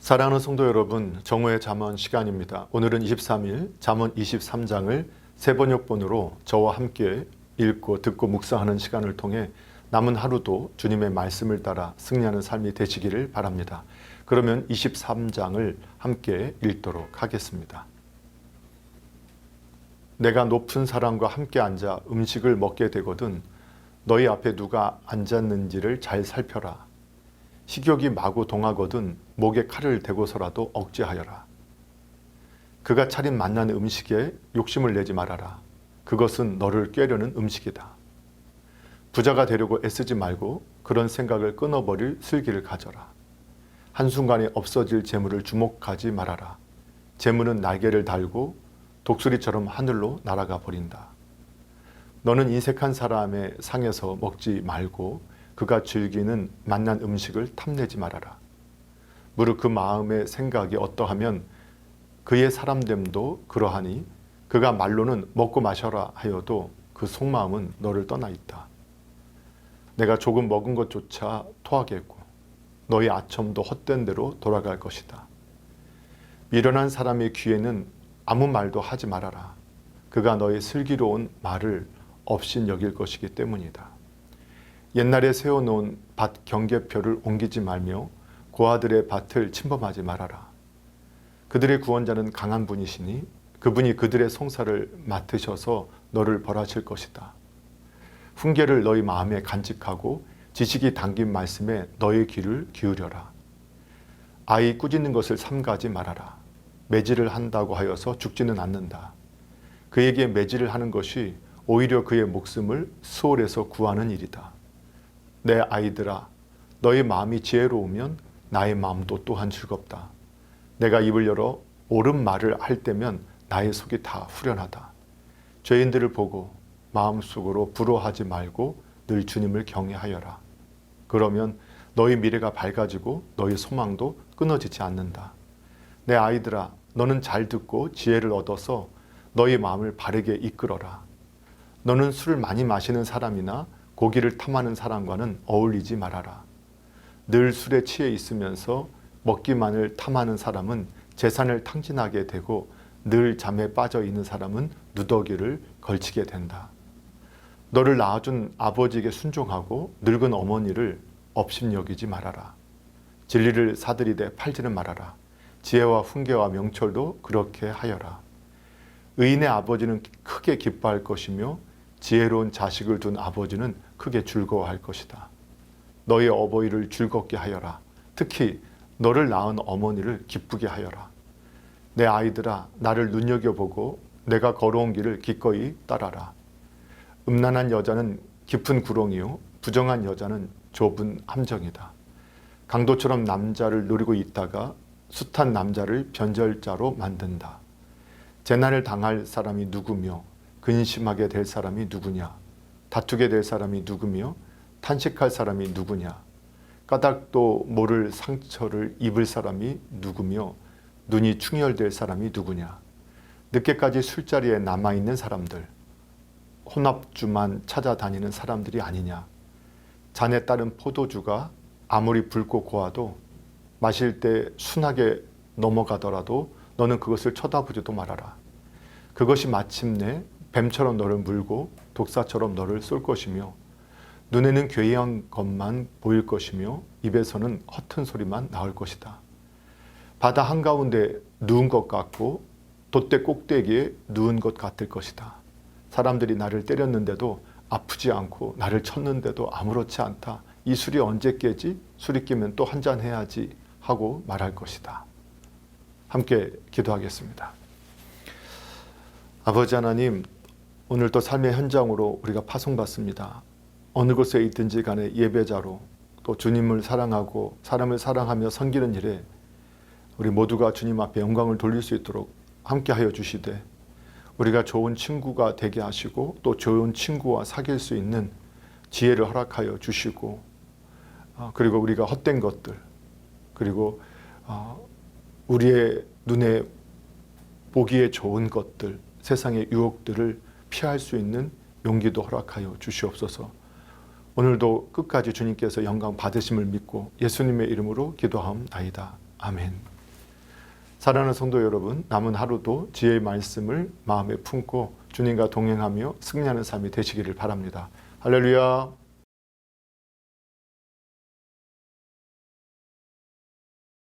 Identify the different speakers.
Speaker 1: 사랑하는 성도 여러분, 정오의 잠언 시간입니다. 오늘은 23일 잠언 23장을 세 번역본으로 저와 함께 읽고 듣고 묵상하는 시간을 통해 남은 하루도 주님의 말씀을 따라 승리하는 삶이 되시기를 바랍니다. 그러면 23장을 함께 읽도록 하겠습니다. 내가 높은 사람과 함께 앉아 음식을 먹게 되거든 너희 앞에 누가 앉았는지를 잘 살펴라. 식욕이 마구 동하거든 목에 칼을 대고서라도 억제하여라. 그가 차린 만나는 음식에 욕심을 내지 말아라. 그것은 너를 꾀려는 음식이다. 부자가 되려고 애쓰지 말고 그런 생각을 끊어버릴 슬기를 가져라. 한순간에 없어질 재물을 주목하지 말아라. 재물은 날개를 달고 독수리처럼 하늘로 날아가 버린다. 너는 인색한 사람의 상에서 먹지 말고 그가 즐기는 맛난 음식을 탐내지 말아라. 무릇 그 마음의 생각이 어떠하면 그의 사람됨도 그러하니 그가 말로는 먹고 마셔라 하여도 그 속마음은 너를 떠나 있다. 내가 조금 먹은 것조차 토하겠고 너희 아첨도 헛된 대로 돌아갈 것이다. 미련한 사람의 귀에는 아무 말도 하지 말아라. 그가 너의 슬기로운 말을 없인 여길 것이기 때문이다. 옛날에 세워놓은 밭 경계표를 옮기지 말며 고아들의 밭을 침범하지 말아라. 그들의 구원자는 강한 분이시니 그분이 그들의 송사를 맡으셔서 너를 벌하실 것이다. 훈계를 너희 마음에 간직하고 지식이 담긴 말씀에 너의 귀를 기울여라. 아이 꾸짖는 것을 삼가지 말아라. 매질을 한다고 하여서 죽지는 않는다. 그에게 매질을 하는 것이 오히려 그의 목숨을 수월해서 구하는 일이다. 내 아이들아, 너희 마음이 지혜로우면 나의 마음도 또한 즐겁다. 내가 입을 열어 옳은 말을 할 때면 나의 속이 다 후련하다. 죄인들을 보고 마음속으로 부러워하지 말고 늘 주님을 경외하여라. 그러면 너희 미래가 밝아지고 너희 소망도 끊어지지 않는다. 내 아이들아, 너는 잘 듣고 지혜를 얻어서 너희 마음을 바르게 이끌어라. 너는 술을 많이 마시는 사람이나 고기를 탐하는 사람과는 어울리지 말아라. 늘 술에 취해 있으면서 먹기만을 탐하는 사람은 재산을 탕진하게 되고 늘 잠에 빠져 있는 사람은 누더기를 걸치게 된다. 너를 낳아준 아버지에게 순종하고 늙은 어머니를 업심여기지 말아라. 진리를 사들이되 팔지는 말아라. 지혜와 훈계와 명철도 그렇게 하여라. 의인의 아버지는 크게 기뻐할 것이며 지혜로운 자식을 둔 아버지는 크게 즐거워할 것이다. 너희 어버이를 즐겁게 하여라. 특히 너를 낳은 어머니를 기쁘게 하여라. 내 아이들아 나를 눈여겨보고 내가 걸어온 길을 기꺼이 따라라. 음란한 여자는 깊은 구렁이요 부정한 여자는 좁은 함정이다. 강도처럼 남자를 노리고 있다가 숱한 남자를 변절자로 만든다. 재난을 당할 사람이 누구며 근심하게 될 사람이 누구냐? 다투게 될 사람이 누구며 탄식할 사람이 누구냐? 까닭도 모를 상처를 입을 사람이 누구며 눈이 충혈될 사람이 누구냐? 늦게까지 술자리에 남아있는 사람들, 혼합주만 찾아다니는 사람들이 아니냐? 잔에 따른 포도주가 아무리 붉고 고와도 마실 때 순하게 넘어가더라도 너는 그것을 쳐다보지도 말아라. 그것이 마침내 뱀처럼 너를 물고 독사처럼 너를 쏠 것이며 눈에는 괴이한 것만 보일 것이며 입에서는 허튼 소리만 나올 것이다. 바다 한가운데 누운 것 같고 돛대 꼭대기에 누운 것 같을 것이다. 사람들이 나를 때렸는데도 아프지 않고 나를 쳤는데도 아무렇지 않다. 이 술이 언제 깨지? 술이 깨면 또 한 잔 해야지 하고 말할 것이다. 함께 기도하겠습니다. 아버지 하나님, 오늘 또 삶의 현장으로 우리가 파송받습니다. 어느 곳에 있든지 간에 예배자로 또 주님을 사랑하고 사람을 사랑하며 섬기는 일에 우리 모두가 주님 앞에 영광을 돌릴 수 있도록 함께하여 주시되 우리가 좋은 친구가 되게 하시고 또 좋은 친구와 사귈 수 있는 지혜를 허락하여 주시고 어, 그리고 우리가 헛된 것들 그리고 어, 우리의 눈에 보기에 좋은 것들 세상의 유혹들을 피할 수 있는 용기도 허락하여 주시옵소서. 오늘도 끝까지 주님께서 영광 받으심을 믿고 예수님의 이름으로 기도하옵나이다. 아멘. 사랑하는 성도 여러분, 남은 하루도 지혜의 말씀을 마음에 품고 주님과 동행하며 승리하는 삶이 되시기를 바랍니다. 할렐루야.